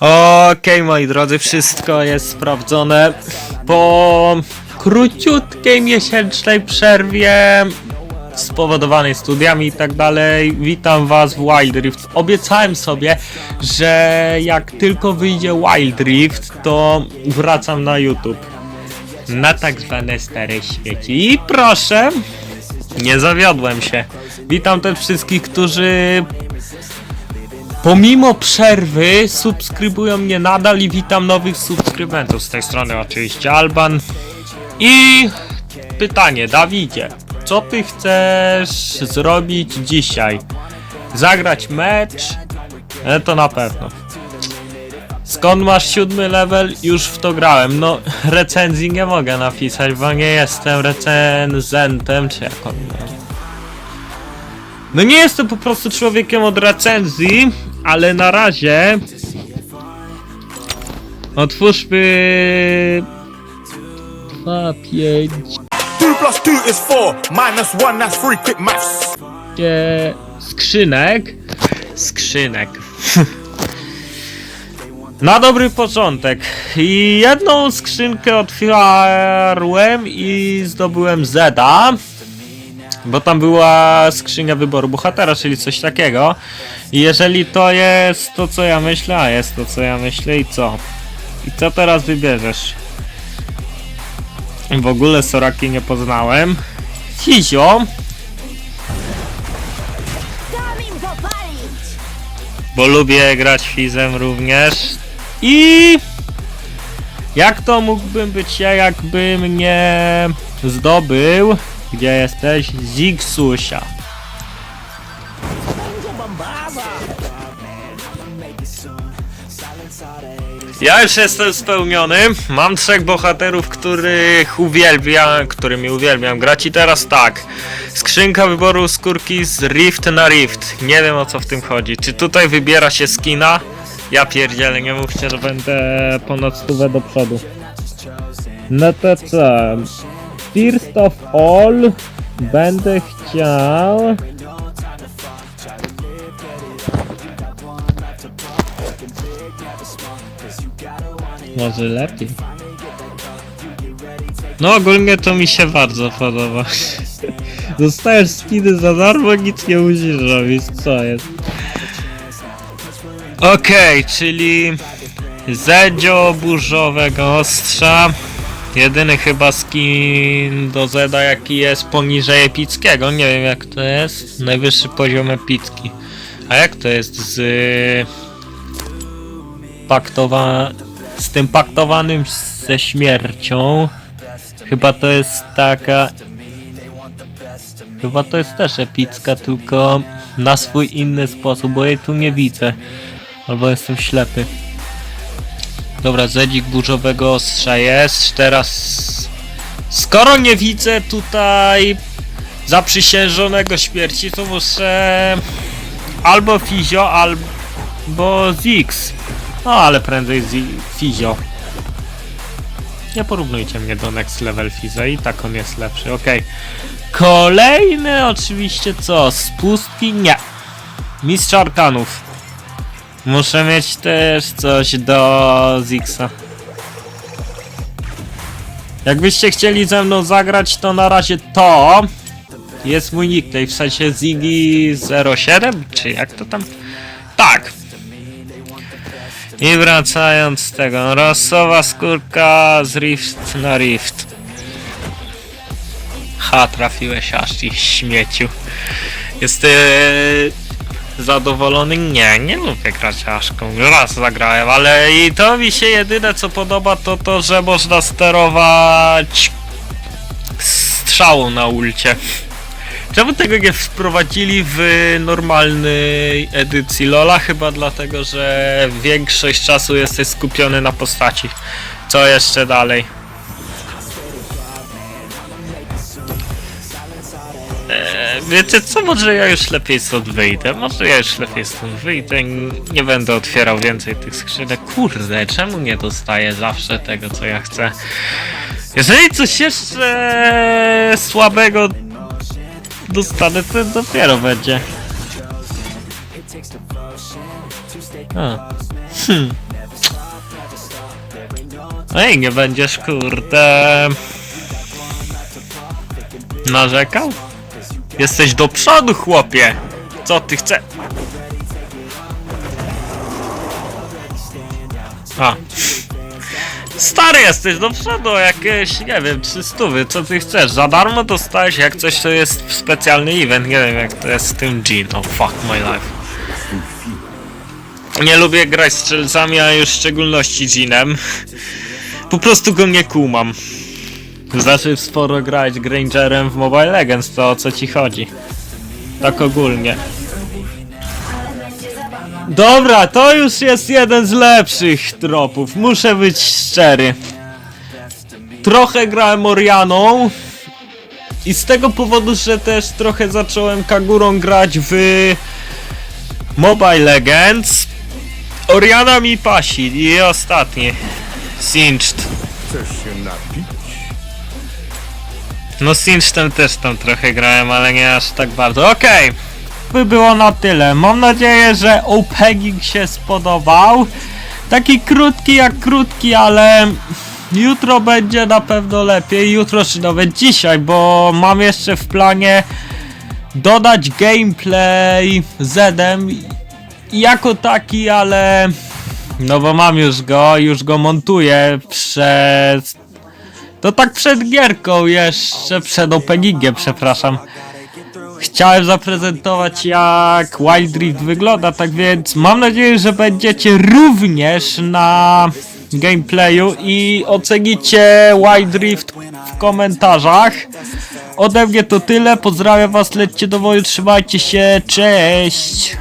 Okej, moi drodzy, wszystko jest sprawdzone. Po króciutkiej miesięcznej przerwie spowodowanej studiami i tak dalej, witam was w Wild Rift. Obiecałem sobie, że jak tylko wyjdzie Wild Rift, to wracam na YouTube. Na tak zwane stare świeci. I proszę, nie zawiodłem się. Witam też wszystkich, którzy Pomimo przerwy subskrybują mnie nadal i witam nowych subskrybentów. Z tej strony oczywiście Alban. I pytanie, Dawidzie, co ty chcesz zrobić dzisiaj? Zagrać mecz? E, to na pewno. Skąd masz siódmy level? Już w to grałem. No, recenzji nie mogę napisać, bo nie jestem recenzentem, czy jak on. No nie jestem po prostu człowiekiem od recenzji, ale na razie otwórzmy 2, 5, Two plus two is four, minus one, that's three. Quick maths. skrzynek. Skrzynek. Na dobry początek. I jedną skrzynkę otwarłem i zdobyłem Zeda. Bo tam była skrzynia wyboru bohatera, czyli coś takiego. I jeżeli to jest to, co ja myślę, a jest to, co ja myślę, i co? I co teraz wybierzesz? W ogóle Soraki nie poznałem. Popalić! bo lubię grać Fizem również. I jak to mógłbym być ja, jakbym nie zdobył, gdzie jesteś, Zigsusia. Ja już jestem spełniony. Mam trzech bohaterów, których uwielbiam, którymi uwielbiam grać i teraz tak. Skrzynka wyboru skórki z Rift na Rift. Nie wiem o co w tym chodzi. Czy tutaj wybiera się skina? Ja pierdzielę, nie mówcie, że będę ponad stówę do przodu. No to co? First of all będę chciał... Może lepiej. No ogólnie to mi się bardzo podoba. Dostajesz skiny za darmo, nic nie musisz robić, co jest? Okej, czyli Zedzio burzowego ostrza. Jedyny chyba skin do Zeda jaki jest poniżej epickiego. Nie wiem jak to jest. Najwyższy poziom epicki. A jak to jest z paktowa z tym paktowanym ze śmiercią? Chyba to jest taka Chyba to jest też epicka, tylko na swój inny sposób, bo jej tu nie widzę. Albo jestem ślepy. Dobra, zedzik burzowego ostrza jest. Teraz... Skoro nie widzę tutaj zaprzysiężonego śmierci, to muszę... Albo Fizio, albo Zix. No, ale prędzej Zi- Fizio. Nie porównujcie mnie do Next Level Fiza i tak on jest lepszy, okej. Kolejny oczywiście co? Spustki? Nie. Mistrz Arkanów. Muszę mieć też coś do Zixa. Jakbyście chcieli ze mną zagrać, to na razie to jest mój nickname, w sensie Ziggy07, czy jak to tam? Tak. I wracając z tego, rasowa skórka z Rift na Rift. Ha, trafiłeś aż i śmieciu. Jesteś zadowolony? Nie, nie lubię grać Aszką. Raz zagrałem, ale i to mi się jedyne co podoba to to, że można sterować strzałą na ulcie. Czemu tego nie wprowadzili w normalnej edycji Lola? Chyba dlatego, że większość czasu jesteś skupiony na postaci. Co jeszcze dalej? Wiecie co, może ja już lepiej stąd wyjdę, może ja już lepiej stąd wyjdę, nie będę otwierał więcej tych skrzynek. Kurde, czemu nie dostaję zawsze tego, co ja chcę? Jeżeli coś jeszcze słabego dostanę, to dopiero będzie. Hmm. Ej, nie będziesz kurde... Narzekał? Jesteś do przodu, chłopie! Co ty chcesz? A. Stary jesteś do przodu, jakieś, nie wiem, 300, co ty chcesz? Za darmo dostałeś, jak coś to jest specjalny event, nie wiem jak to jest z tym Jean, oh fuck my life. Nie lubię grać strzelcami, a już w szczególności Jeanem. Po prostu go nie kumam. Znaczy sporo grać Grangerem w Mobile Legends, to o co ci chodzi? Tak ogólnie. Dobra, to już jest jeden z lepszych tropów, muszę być szczery. Trochę grałem Orianą i z tego powodu, że też trochę zacząłem Kagurą grać w Mobile Legends. Oriana mi pasi i ostatni. Singed. Chcesz się napić? No z też tam trochę grałem, ale nie aż tak bardzo. Okej. By było na tyle. Mam nadzieję, że opening się spodobał. Taki krótki jak krótki, ale jutro będzie na pewno lepiej. Jutro czy nawet dzisiaj, bo mam jeszcze w planie dodać gameplay Zedem jako taki, ale no bo mam już go, już go montuję przez to tak przed gierką jeszcze, przed openingiem, przepraszam. Chciałem zaprezentować jak Wild Rift wygląda, tak więc mam nadzieję, że będziecie również na gameplayu i ocenicie Wild Rift w komentarzach. Ode mnie to tyle, pozdrawiam was, lećcie do woju, trzymajcie się, cześć!